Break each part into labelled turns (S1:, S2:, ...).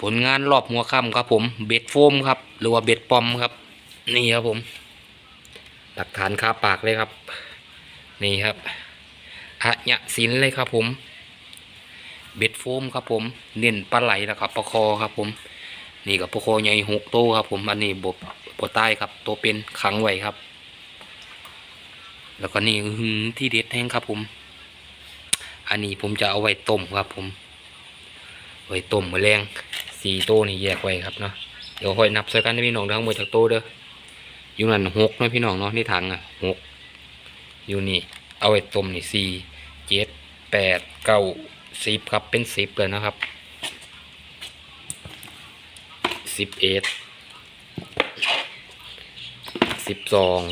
S1: ผลงานรอบหัวค่ำครับผม เบ็ดโฟมครับ หรือว่าเบ็ดปอมครับ นี่ครับผม หลักฐานคาปากเลยครับ นี่ครับอะยะสินเลยครับผม เบ็ดโฟมครับผม เน้นปลาไหลแล้วครับปลาคอครับผม นี่กับปลาคอใหญ่หกโตวครับผม อันนี้บบบใต้ครับตัวเป็นขังไว้ครับ แล้วก็นี่ที่เด็ดแห้งครับผม อันนี้ผมจะเอาไว้ต้มครับผมไว้ต้มมะแรง สี่โตนี่แยกไว้ครับเนาะเดี๋ยวค่อยนับใส่กันให้พี่น้องทั้งหมดจากโตเด้ออยู่นั่นหกนะพี่น้องเนาะนี่ถังอะหกอยู่นี่เอาไว้ต้มนี่สี่เจ็ดแปดเก้าสิบครับเป็นสิบเลยนะครับสิบเอ็ดสิบสอง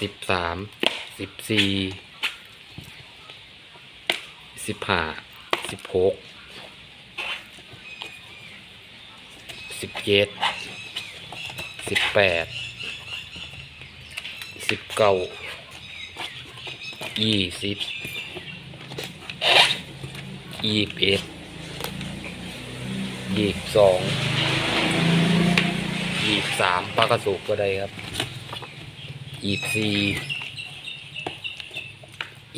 S1: สิบสามสิบสี่สิบห้าสิบหก สิบเจ็ดสิบแปดสิบเก้ายี่สิบยี่สิบเอ็ดยี่สิบสองยี่สิบสามปลากระสุกก็ได้ครับยี่สิบสี่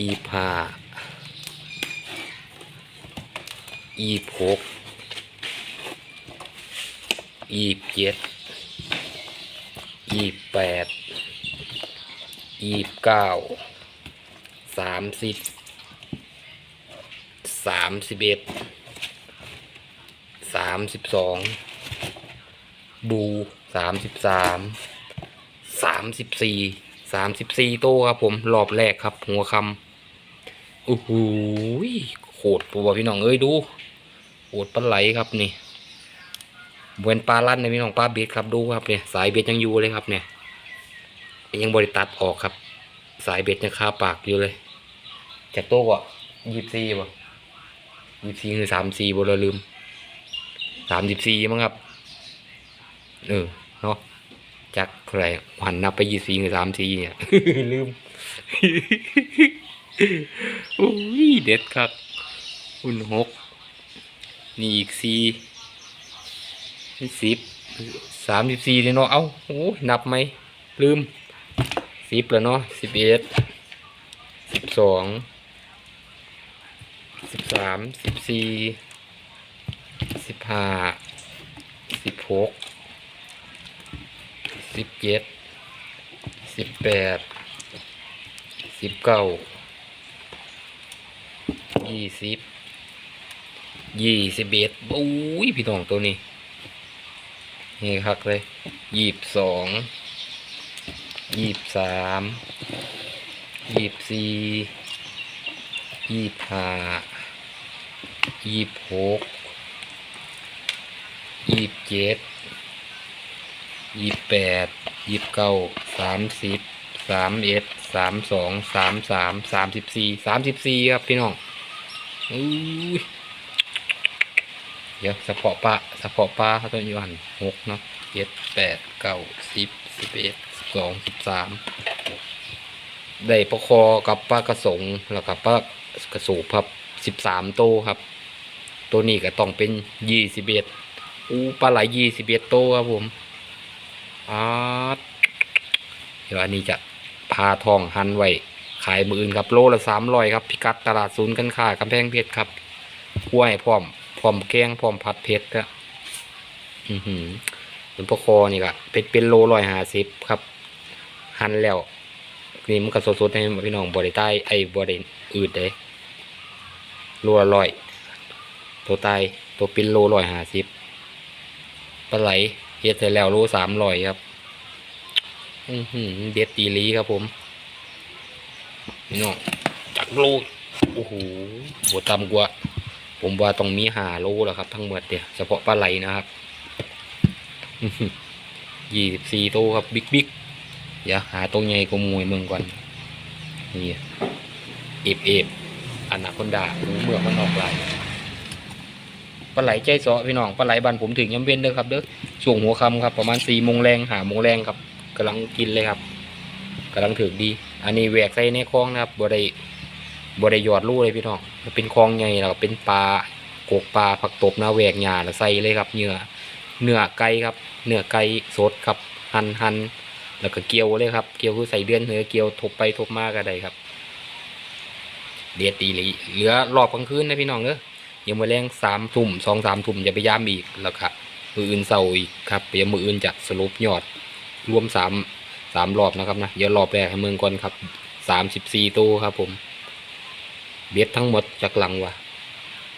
S1: ยี่สิบห้ายี่สิบหก ยี่สิบเจ็ดยี่สิบแปดยี่สิบเก้าสามสิบสามสิบเอ็ดสามสิบสองบูสามสิบสามสามสิบสี่สามสิบสี่โตครับผมรอบแรกครับ หัวคำโอ้โหโคตรปัวพี่น้องเอ้ยดูโคตรปลาไหลครับนี่ เวนปลาลั่นนะพี่น้องปลาเบ็ดครับดูครับเนี่ยสายเบ็ดยังอยู่เลยครับเนี่ยยังบริตัดออกครับ สายเบ็ดยังคาปากอยู่เลยจากโต๊ะอะยี่สิบสี่ป่ะยี่สิบสี่คือสามสี่บเราลืมสามสิบสี่มั้งครับเออเนาะจากใครหันนับไปยี่สิบสี่คือสามสี่เนี่ยลืมโอ้ยเด็ดครับอุ่นหกนี่อีกสี่ สิบสามสิบสี่เนาะเอ้าโอ้ยนับไหมลืมสิบแล้วเนาะสิบเอ็ดสิบสองสิบสามสิบสี่สิบห้าสิบหกสิบเจ็ดสิบแปดสิบเก้ายี่สิบยี่สิบเอ็ดโอ้ยพี่น้องตัวนี้ นี่ครับเลยยี่สิบสองยี่สิบสามยี่สิบสี่ยี่สิบห้ายี่สิบหกยี่สิบเจ็ดยี่สิบแปดยี่สิบเก้าสามสิบสามเอ็ดสามสองสามสามสามสิบสี่สามสิบสี่ครับพี่น้องอุ้ย ดี๋ยวสะเพาะปลาสะเพาะปลาเขาต้องอยู่หันหกเนาะเจ็ดแปดเก้าสิบสิบเอ็ดสิบสองสิบสามได้ปลาคอกับปลากระสงแล้วกับปลากระสูบครับสิบสามโตวครับ ตัวนี้ก็ต้องเป็นยี่สิบเอ็ดอูปลาไหลยี่สิบเอ็ดโตวครับผมอ่าเดี๋ยวอันนี้จะพาทองหันไว้ขายมืออื่นครับ โลละสามร้อยครับ พิกัดตลาดศูนย์กันค้ากำแพงเพชรครับห้วยพร้อม ร้อมแกงพร้อมผัดเพชรครับอือหือส่วนพวกคอนี่ก็เป็นเป็นโลร้อยห้าสิบครับ หันแล้วนี่มันก็สดๆให้พี่น้องบริใต้ไอ้บริอืดเด้โลลอย ตัวตายตัวเป็นโลร้อยห้าสิบปลาไหลเฮ็ดเสร็จแล้วโลสามร้อยครับ อือหือเด็ดตีลีครับผมพี่น้องจากโลโอ้โหหัวตำกว่า ผมว่าต้องมีหาโลแล้วครับ ทั้งหมดเนี่ยเฉพาะปลาไหลนะครับยี่สิบสี่โตวครับบิ๊กบิ๊กเดี๋ยวหาตัวใหญ่กว่ามวยเมืองก่อนนี่เอฟเอฟอันาคนด่าเมือมันออกลายปลาไหลใจเสาะพี่น้องปลาไหลบ้านผมถึงยำเว้นเด้อครับเด้อช่วงหัวค่ำครับ ประมาณสี่โมงแรงหาโมงแรงครับกำลังกินเลยครับกำลังถึกดี อันนี้แหวกใส่ในคลองนะครับบ่ได้ บ่ได้หยอดลูกเลยพี่น้องเป็นคลองใหญ่แล้วก็เป็นปลากกปลาผักตบนาแหวกหญ้าแล้วใส่เลยครับเนื้อเนื้อไก่ครับเนื้อไก่สดครับหั่นหั่นแล้วก็เกี๊ยวเลยครับเกี๊ยวคือใส่เดือนเนื้อเกี๊ยวทบไปทบมาก็ได้ครับเดียดตีหลีเหลือรอบกลางคืนนะพี่น้องเนอะยังมาแรงสามทุ่มสองสามทุ่มอย่าไปย่ามอีกแล้วครับมืออื่นเศร้าอีกครับเดี๋ยวมืออื่นจะสรุปยอดรวมสามสามรอบนะครับนะเดี๋ยวรอบแรกให้เมืองก่อนครับสามสิบสี่ตัวครับผม เบ็ดทั้งหมดจากหลังวะ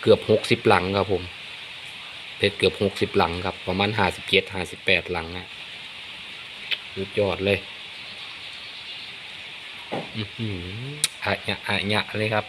S1: เกือบหกสิบหลังครับผมเพชรเกือบหกสิบหลังครับ ประมาณห้าสิบเจ็ดห้าสิบแปดหลังนะสุดยอดเลย อือหืออะเนี่ยอะเนี่ยเลยครับ